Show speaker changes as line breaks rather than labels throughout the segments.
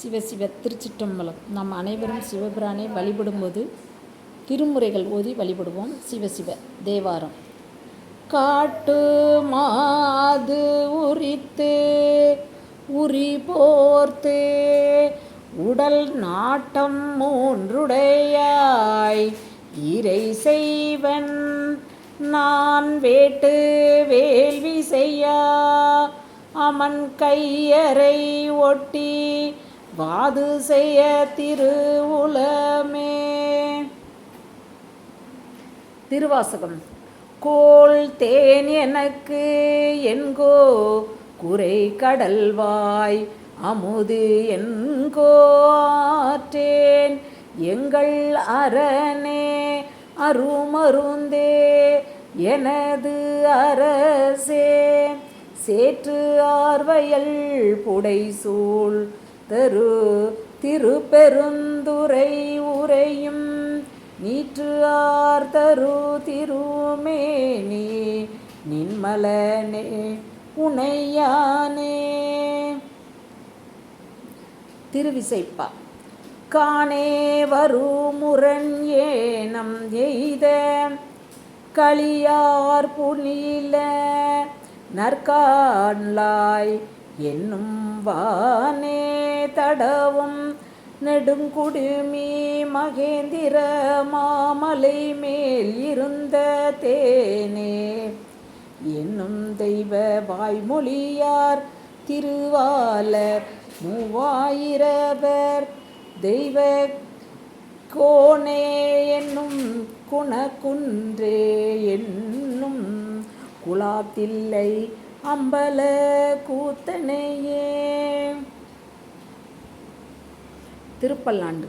சிவ சிவ திருச்சிற்றம்பலம். நாம் அனைவரும் சிவபிரானை வழிபடும்போது திருமுறைகள் ஓதி வழிபடுவோம். சிவ சிவ தேவாரம். காட்டு மாது உரித்து உரி போர்த்து உடல் நாட்டம் மூன்றுடையாய் இறை செய்வன். நான் வேட்டு வேள்வி செய்யா அமன் கையறை ஒட்டி வாது செய்ய திருவுலமே திருவாசகம். கோள் தேன் எனக்கு என்கோ குறை கடல்வாய் அமுது என்கோற்றேன் எங்கள் அரணே அருமருந்தே எனது அரசே. சேற்று ஆர்வயல் புடைசூழ் தரு திருப்பெருந்துரை உரையும். நீற்று ஆர் தரு திருமேனி நின்மலனே உனையானே. திருவிசைப்பா. காணே வருமுரண் ஏனம் எய்த. களியார் புனில நற்கான்லாய் என்னும் வானே தடவும் நெடுங்குடுமி மகேந்திர மாமலை மேல் இருந்த தேனே. என்னும் தெய்வ வாய்மொழியார் திருவாளர் மூவாயிரவர். தெய்வ கோணே என்னும் குணகுன்றே என்னும் குலாத்தில்லை அம்பல கூத்தனையே. திருப்பல்லாண்டு.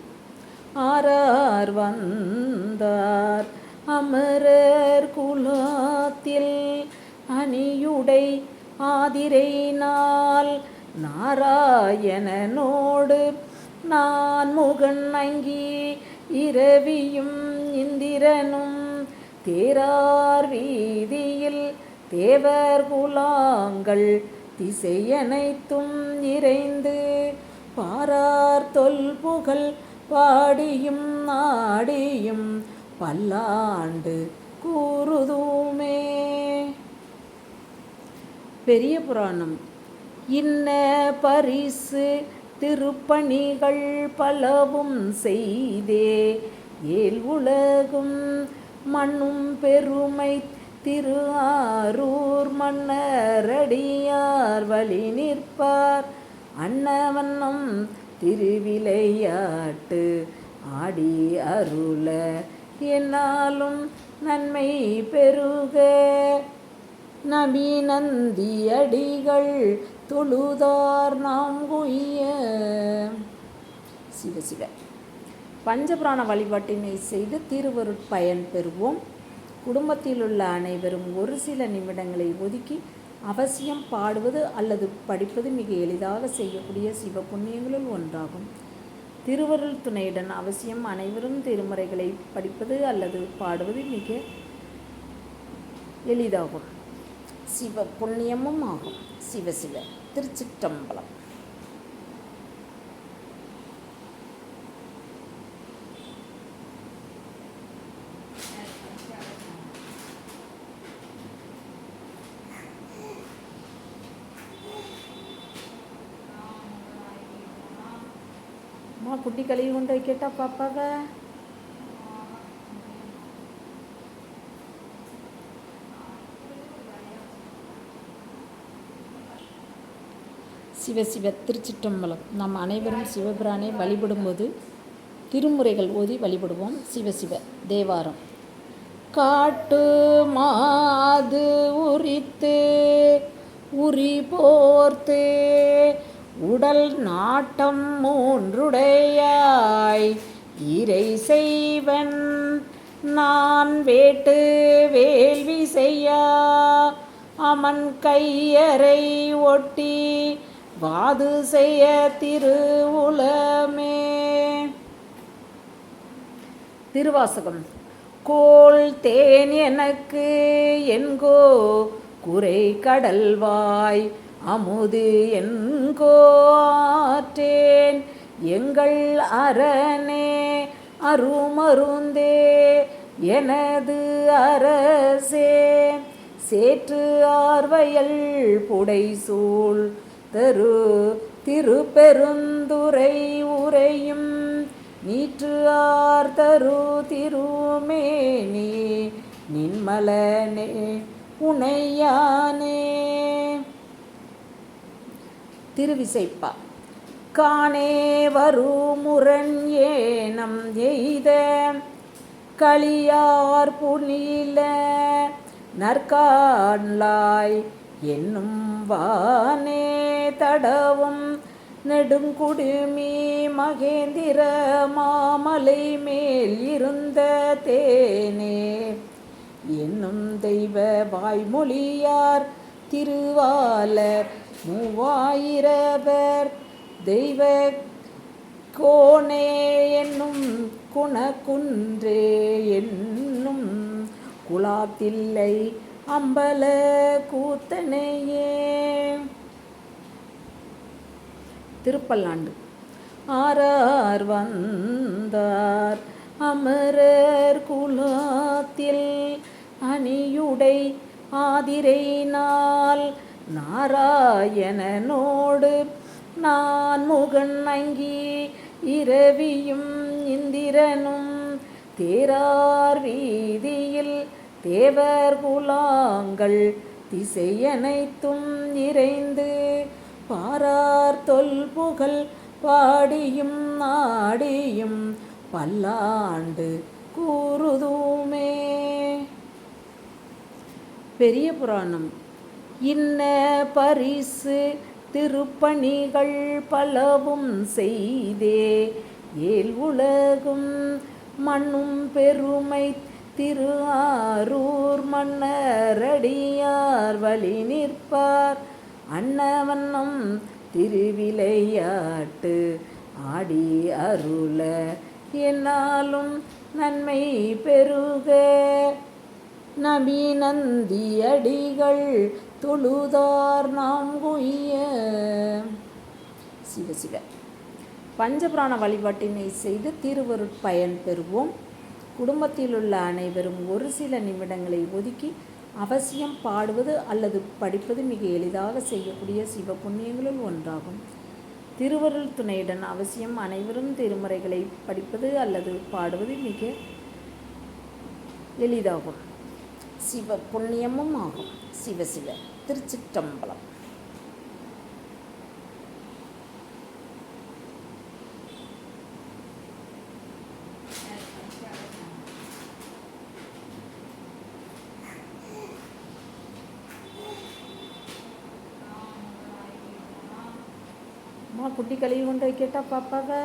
ஆரார் வந்தார் அமரர் குலாத்தில் அணியுடை ஆதிரை நாள். நாராயணனோடு நான் முகன் அங்கி இரவியும் இந்திரனும். தேரார் வீதியில் தேவர் குலாங்கள் திசையனைத்தும் இறைந்து பாரார் தொல்புகழ் பாடியும் நாடியும் பல்லாண்டு கூறுதுமே. பெரிய புராணம். இன்ன பரிசு திருப்பணிகள் பலவும் செய்தே. ஏல் உலகும் மண்ணும் பெருமை திரு ஆரூர் மன்னரடியார் வழி நிற்பார். அன்னவண்ணம் திருவிளையாட்டு ஆடி அருள என்னாலும் நன்மை பெருக நபி நந்தியடிகள் தொழுதார் நாம் குய்ய சிவ சிவ. பஞ்சபிராண வழிபாட்டினை செய்து திருவருட்பயன் பெறுவோம். குடும்பத்தில் உள்ள அனைவரும் ஒரு சில நிமிடங்களை ஒதுக்கி அவசியம் பாடுவது அல்லது படிப்பது மிக எளிதாக செய்யக்கூடிய சிவ புண்ணியங்களுள் ஒன்றாகும். திருவருள் துணையுடன் அவசியம் அனைவரும் திருமுறைகளை படிப்பது அல்லது பாடுவது மிக எளிதாகும். சிவ புண்ணியமும் ஆகும். சிவ சிவ திருச்சிற்றம்பலம். அம்மா குட்டி கழுவி கொண்டு வைக்கட்டா பாப்பாவை? சிவ சிவ திருச்சிற்றம்பலம். நாம் அனைவரும் சிவபிரானை வழிபடும்போது திருமுறைகள் ஓதி வழிபடுவோம். சிவ சிவ தேவாரம். காட்டு மாது உரித்து உரி போர்த்து உடல் நாட்டம் மூன்றுடையாய். இறை செய்வன் நான் வேட்டு வேள்வி செய்யா அமன் கையறை ஒட்டி வாது செய்ய திருவுலமே திருவாசகம். கோள் தேன் எனக்கு என்கோ குறை கடல்வாய். அமுது என்கோற்றேன் எங்கள் அரணே அருமருந்தே எனது அரசே. சேற்று ஆர்வயல் புடைசூழ் தரு திருப்பெருந்துரை உரையும் நீற்று ஆர் தரு திருமேனி நின்மலனே உனையானே. திருவிசைப்பா. காணே வருமுரண் ஏனம் எய்த களியார் புனில நற்கான்லாய் என்னும் வானே தடவும் நெடுங்குடுமி மகேந்திர மாமலை மேல் இருந்த தேனே. என்னும் தெய்வ வாய்மொழியார் திருவாளர் மூவாயிரவர் தெய்வ கோணே என்னும் குணக்குன்றே என்னும் குலாத்தில்லை அம்பல கூத்தனையே. திருப்பல்லாண்டு. ஆரார் வந்தார் அமரர் குலாத்தில் அணியுடை ஆதிரை நாள் நாராயணனோடு நான் முகன் அங்கி இரவியும் இந்திரனும் தேரார் வீதியில் தேவர் குலாங்கள் திசையனைத்தும் இறைந்து பாரார் தொல்புகழ் பாடியும் நாடியும் பல்லாண்டு கூறுதுமே. பெரிய புராணம். இன்ன பரிசு திருப்பணிகள் பலவும் செய்தே. ஏல் உலகும் மண்ணும் பெருமை திரு ஆரூர் மன்னரடியார் வழி நிற்பார். அன்னவண்ணம் திருவிளையாட்டு ஆடி அருள என்னாலும் நன்மை பெருக நபி தொழுதார் நாம் குய்ய சிவ சிவ. பஞ்சபிராண வழிபாட்டினை செய்து திருவருட்பயன் பெறுவோம். குடும்பத்தில் உள்ள அனைவரும் ஒரு சில நிமிடங்களை ஒதுக்கி அவசியம் பாடுவது அல்லது படிப்பது மிக எளிதாக செய்யக்கூடிய சிவ புண்ணியங்களுள் ஒன்றாகும். திருவருள் துணையுடன் அவசியம் அனைவரும் திருமுறைகளை படிப்பது அல்லது பாடுவது மிக எளிதாகும். சிவ புண்ணியமும் ஆகும். சிவ சிவ திருச்சிற்றம்பலம். அம்மா குட்டி கழுவி கொண்டு வைக்கட்டா பாப்பாவை?